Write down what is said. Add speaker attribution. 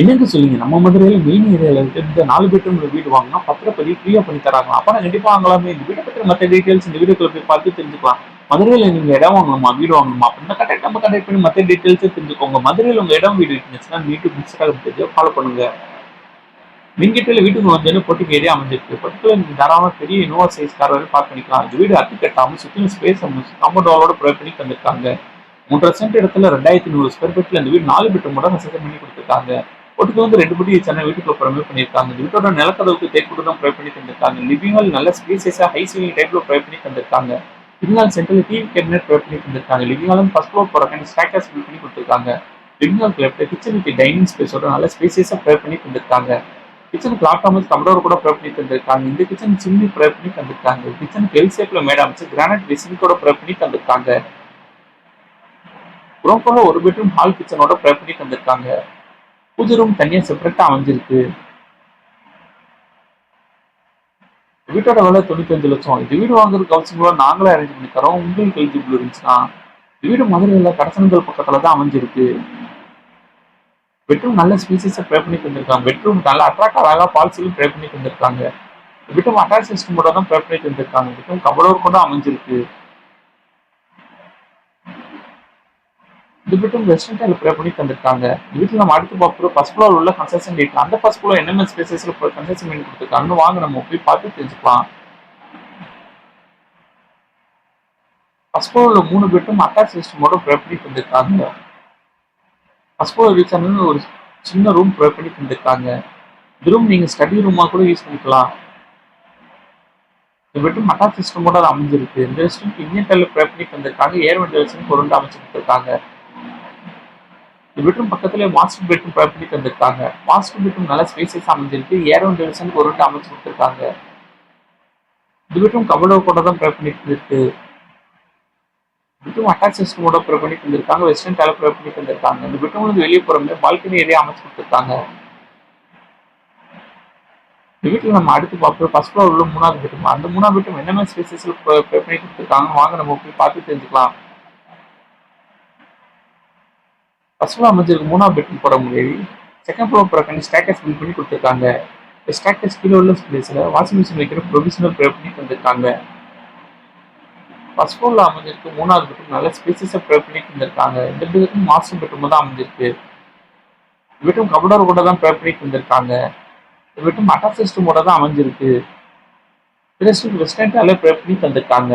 Speaker 1: என்னங்க சொல்லுங்க நம்ம மதுரையில மெயின் ஏரியால இருக்க நாலு பெட்ரூம் வீடு வாங்கினா பத்திரப்பதிவு ஃப்ரீயா பண்ணி தராங்க அப்ப நான் கண்டிப்பா வாங்கலாமே. இந்த வீட்டை பற்றி மற்ற டீடைல்ஸ் இந்த வீடியோக்குள்ள போய் பார்த்து தெரிஞ்சுக்கலாம். மதுரையில நீங்க இடம் வாங்கணுமா? வீடு வாங்கணுமா? அப்படின்னா கரெக்ட் நம்ம கண்டக்ட் பண்ணி மற்ற டீடைல்ஸ் தெரிஞ்சுக்கோங்க. மதுரையில உங்க இடம் வீடு இருந்துச்சுன்னா யூடியூப் இன்ஸ்டாகிராம் பேஜை ஃபாலோ பண்ணுங்க. மின்கிட்டல வீட்டுக்கு வந்து பொட்டிக்கு ஏரியா அமைஞ்சிருக்கு. பொட்டிக்குள்ள நீங்க தாராளமாக பெரிய இனோவா சைஸ் கார் வரை பார்க் பண்ணிக்கலாம். இந்த வீடு அட்டு கட்டாம சுற்றிலும் ஸ்பேஸ் காம்பவுண்ட் ப்ரொவைட் பண்ணி தந்திருக்காங்க. மூன்றரை சென்ட் இடத்துல ரெண்டாயிரத்தி நூறு ஸ்கொயர் ஃபீட்ல இந்த வீடு நாலு பெட்ரூம் மட்டும் வசதி பண்ணி கொடுத்துருக்காங்க. பொட்டுக்கு வந்து ரெண்டு படி சென்னை வீட்டுக்குள்ள ப்ரொவைட் பண்ணியிருக்காங்க. இந்த வீட்டோட நிலக்கதவுக்கு தேக்கு தான் ப்ரொவைட் பண்ணி தந்திருக்காங்க லிவிங் ஹால் நல்ல ஸ்பேசியஸா ஹை சீலிங் டைப்ல ப்ரொவைட் பண்ணி தந்திருக்காங்க லிவிங் ஹால் சென்டர்ல டிவி கேபினெட் ப்ரொவைட் பண்ணி தந்திருக்காங்க லிவிங் ஹாலும் ஃபர்ஸ்ட் ஃப்ளோர் போறக்கான ஸ்டாக்கர்ஸ் பில் பண்ணி கொடுத்துருக்காங்க. லிவிங் ஹால் லெஃப்ட் கிச்சனுக்கு டைனிங் ஸ்பேஸோட நல்ல ஸ்பேசியஸா ப்ரொவைட் பண்ணி தந்திருக்காங்க கிச்சனுக்கு லாக் அமைச்சு கம்ப்ளவர் கூட ப்ரொவைட் பண்ணி தந்திருக்காங்க இந்த கிச்சன் சிம்னி ப்ரொவைட் பண்ணி தந்திருக்காங்க கிச்சனுக்கு எல் ஷேப்ல மேட் அமைச்சு கிரானைட் பெசிங்கோட ப்ரொவைட் பண்ணி தந்திருக்காங்க குரோக்கோல ஒரு பெட்ரூம் ஹால் கிச்சனோட ப்ரொவைட் பண்ணி தந்திருக்காங்க புதிரும் ரூம் தனியா செப்பரேட்டா அமைஞ்சிருக்கு. வீட்டோட விலை தொண்ணூத்தஞ்சு லட்சம். இந்த வீடு வாங்குறதுக்கு அவசியம் நாங்களே அரேஞ்ச் பண்ணி தரோம். உங்களுக்கு எலிஜிபிள் இருந்துச்சுன்னா இந்த வீடு மதுரையில் கடசனங்கள் பக்கத்துல தான் அமைஞ்சிருக்கு. பெட்ரூம் நல்ல ஸ்பீசஸை ப்ரே பண்ணி தந்திருக்காங்க. பெட்ரூம் நல்ல அட்ராக்ட் அழகாக பால்சிலும் ப்ரே பண்ணி தந்திருக்காங்க. பெட்ரூம் அட்டாச் சிஸ்டமோட தான் ப்ரே பண்ணி தந்திருக்காங்க. பெட்ரூம் கபடோர் கூட அமைஞ்சிருக்கு. இந்த வெஸ்டர்ன் ரெஸ்டாரண்ட் ப்ரே பண்ணி தந்திருக்காங்க வீட்டில் நம்ம அடுத்து பார்க்குறோம் ஃபர்ஸ்ட் ஃப்ளோர் உள்ள கன்ஸ்ட்ரக்ஷன் டேட் அந்த ஃபர்ஸ்ட் ஃப்ளோர் என்னென்ன ஸ்பேசஸில் கன்ஸ்ட்ரக்ஷன் பண்ணி கொடுத்துருக்காங்கன்னு வாங்க நம்ம போய் பார்த்து தெரிஞ்சுக்கலாம். ஃபர்ஸ்ட் ஃப்ளோர்ல மூணு பெட்ரூம் அட்டாச் சிஸ்டமோட ப்ரே பண்ணி தந்திருக்காங்க ஃபர்ஸ்ட் ஃப்ளோர் ரீச் ஒரு சின்ன ரூம் ப்ரே பண்ணி தந்திருக்காங்க இந்த ரூம் நீங்கள் ஸ்டடி ரூமாக கூட யூஸ் பண்ணிக்கலாம். இந்த பெட்ரூம் அட்டாச் சிஸ்டமோட அது அமைஞ்சிருக்கு. இந்த ரெஸ்டாரண்ட் இந்தியன் டைலில் ப்ரே பண்ணி தந்திருக்காங்க ஏர் வெண்டிலேஷன் பொருள் அமைச்சு கொடுத்துருக்காங்க. இந்த பெட்ரூம் பக்கத்துல மாஸ்டர் பெட்ரூம் ப்ரொவைட் பண்ணி தந்திருக்காங்க. மாஸ்டர் பெட்ரூம் நல்லா ஸ்பேசஸ் அமைஞ்சிருக்கு. ஏரோன் டிவிஷன் ஒரு ரெண்டு அமைச்சு கொடுத்துருக்காங்க. இந்த பெட்ரூம் கபடோ கூட தான் ப்ரொவைட் பண்ணி தந்திருக்கு பெட்ரூம் அட்டாச் சிஸ்டமோட ப்ரொவைட் பண்ணி தந்திருக்காங்க வெஸ்டர்ன் டேல ப்ரொவைட் பண்ணி தந்திருக்காங்க இந்த பெட்ரூம் வந்து வெளியே போகிறோமே பால்கனி ஏரியா அமைச்சு கொடுத்துருக்காங்க. இந்த வீட்டில் நம்ம அடுத்து பார்ப்போம். ஃபர்ஸ்ட் ஃப்ளோர் உள்ள மூணாவது பெட்ரூம் அந்த மூணாவது பெட்ரூம் என்னென்ன ஸ்பேசஸ்ல ப்ரே பண்ணி கொடுத்துருக்காங்க வாங்க. நம்ம போய் பார்த்து தெரிஞ்சுக்கலாம். ஃபர்ஸ்ட் ஃப்ளோர் அமைஞ்சிருக்கு மூணாவது பெட்ரூம் போட முடியாது. செகண்ட் ஃப்ளோர் போகிறக்கான ஸ்டேட்டஸ் பில் பண்ணி கொடுத்துருக்காங்க. இந்த ஸ்டேட்டஸ் கீழே உள்ள ஸ்பேஸில் வாஷிங் மிஷின் வைக்கிற ப்ரொவிஷனல் ப்ரே பண்ணி தந்திருக்காங்க. ஃபர்ஸ்ட் ஃப்ளோரில் அமைஞ்சிருக்கு மூணாவது பெட்ரூம் நல்ல ஸ்பேசஸை ப்ரே பண்ணி தந்திருக்காங்க. இந்த பெட்ரூம் மாஸ்டர் பெட்ரூம் தான் அமைஞ்சிருக்கு. வீட்டும் கபடோர் கூட தான் ப்ரே பண்ணி தந்திருக்காங்க. வீட்டும் அட்டாச் கூட தான் அமைஞ்சிருக்கு. ரெஸ்ட் ப்ரே பண்ணி தந்திருக்காங்க.